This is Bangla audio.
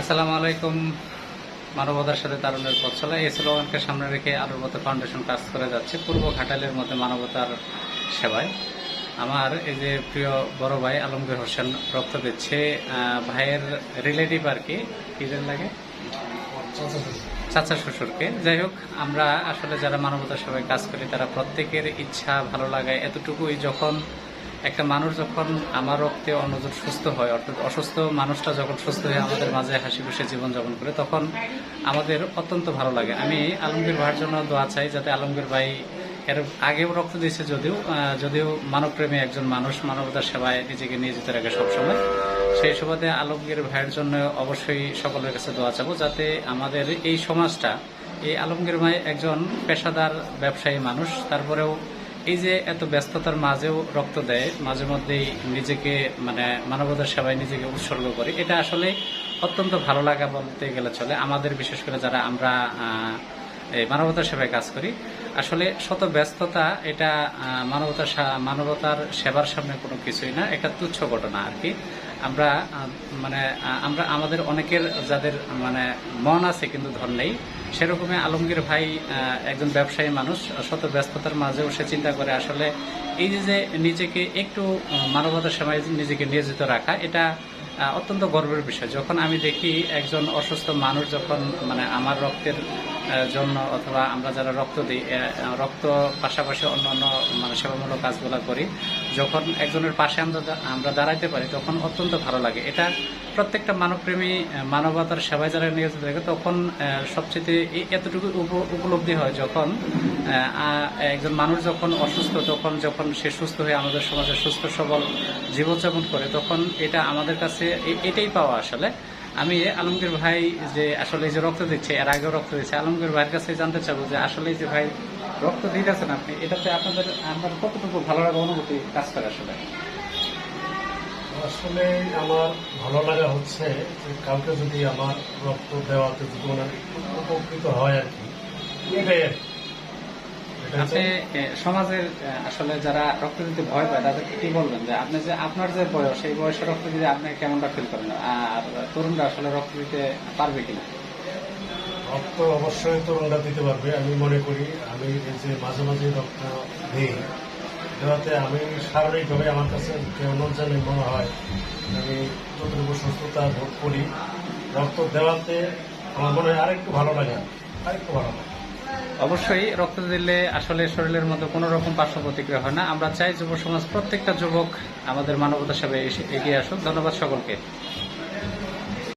আসসালামু আলাইকুম। মানবতার সাথে তারুণের পথ চলা। এই স্লোগানকে সামনে রেখে আলোর মতো ফাউন্ডেশন কাজ করে যাচ্ছে পূর্ব ঘাটালের মধ্যে মানবতার সেবায়। আমার এই যে প্রিয় বড় ভাই আলমগীর হোসেন রক্ত দিচ্ছে ভাইয়ের রিলেটিভ আর কি কি লাগে? চাচা শ্বশুরকে। যাই হোক, আমরা আসলে যারা মানবতার সেবায় কাজ করি, তারা প্রত্যেকের ইচ্ছা ভালো লাগায়। এতটুকুই যখন একটা মানুষ যখন আমার রক্তে অন্যজন সুস্থ হয়, অর্থাৎ অসুস্থ মানুষটা যখন সুস্থ হয়ে আমাদের মাঝে হাসি খুশি জীবনযাপন করে, তখন আমাদের অত্যন্ত ভালো লাগে। আমি আলমগীর ভাইয়ের জন্য দোয়া চাই যাতে আলমগীর ভাই এর আগেও রক্ত দিয়েছে যদিও যদিও মানবপ্রেমী একজন মানুষ, মানবতার সেবায় নিজেকে নিয়োজিত রাখে সবসময়। সেই সুবাদে আলমগীর ভাইয়ের জন্য অবশ্যই সকলের কাছে দোয়া চাবো যাতে আমাদের এই সমাজটা, এই আলমগীর ভাই একজন পেশাদার ব্যবসায়ী মানুষ, তারপরেও এই যে এত ব্যস্ততার মাঝেও রক্ত দেয়, মাঝে মধ্যেই নিজেকে মানে মানবতার সেবায় নিজেকে উৎসর্গ করে, এটা আসলে অত্যন্ত ভালো লাগা বলতে গেলে চলে। আমাদের বিশেষ করে যারা আমরা এই মানবতার সেবায় কাজ করি, আসলে শত ব্যস্ততা, এটা মানবতার মানবতার সেবার সামনে কোনো কিছুই না, একটা তুচ্ছ ঘটনা আর কি। আমরা মানে আমরা আমাদের অনেকের যাদের মানে মন আছে কিন্তু ধন নেই সেরকমই আলমগীর ভাই একজন ব্যবসায়ী মানুষ, শত ব্যস্ততার মাঝেও সে চিন্তা করে আসলে এই যে নিজেকে একটু মানবতার সেবায় নিজেকে নিয়োজিত রাখা, এটা অত্যন্ত গর্বের বিষয়। যখন আমি দেখি একজন অসুস্থ মানুষ যখন মানে আমার রক্তের জন্য অথবা আমরা যারা রক্ত দিই রক্ত পাশাপাশি অন্যান্য মানে সেবামূলক কাজগুলো করি যখন একজনের পাশে আমরা আমরা দাঁড়াইতে পারি, তখন অত্যন্ত ভালো লাগে। এটা প্রত্যেকটা মানবপ্রেমী মানবতার সেবায় যারা নিয়োজিত থাকে, তখন সবচেয়ে এতটুকু উপ- উপলব্ধি হয় যখন একজন মানুষ যখন অসুস্থ, তখন যখন সে সুস্থ হয়ে আমাদের সমাজে সুস্থ, সবল জীবনযাপন করে, তখন এটা আমাদের কাছে এটাই পাওয়া আসলে। আমি আলমগীর ভাই যে আসলে যে রক্ত দিচ্ছে, এর আগেও রক্ত দিচ্ছে আলমগীর ভাইয়ের কাছে জানতে চাবো যে আসলে যে ভাই রক্ত দিতেছেন আপনি এটাতে আপনাদের আপনার কতটুকু ভালো লাগা অনুভূতি কাজ করে আসলে? আসলে আমার ভালো লাগা হচ্ছে যে কাউকে যদি আমার রক্ত দেওয়াতে যদি ওনার উপকৃত হয় আর কি এটাই আর কি। আপনি সমাজের আসলে যারা রক্ত দিতে ভয় পায় তাদেরকে কি বলবেন যে আপনি যে আপনার যে বয়স সেই বয়সে রক্ত দিতে আপনি কেমনটা ফিল করেন? আর তরুণরা আসলে রক্ত দিতে পারবে কিনা? রক্ত অবশ্যই তরুণরা দিতে পারবে, আমি মনে করি। আমি যে মাঝে মাঝে রক্ত দিই দেওয়াতে আমি শারীরিকভাবে আমার কাছে কেমন জানি মনে হয়, আমি যতটুকু সুস্থতা ভোগ করি। রক্ত দেওয়াতে আমার মনে হয় আরেকটু ভালো লাগে, আরেকটু ভালো লাগে। অবশ্যই রক্ত দিলে আসলে শরীরের মধ্যে কোনো রকম পার্শ্ব প্রতিক্রিয়া হয় না। আমরা চাই যুব সমাজ প্রত্যেকটা যুবক আমাদের মানবতা এসে এগিয়ে আসুক। ধন্যবাদ সকলকে।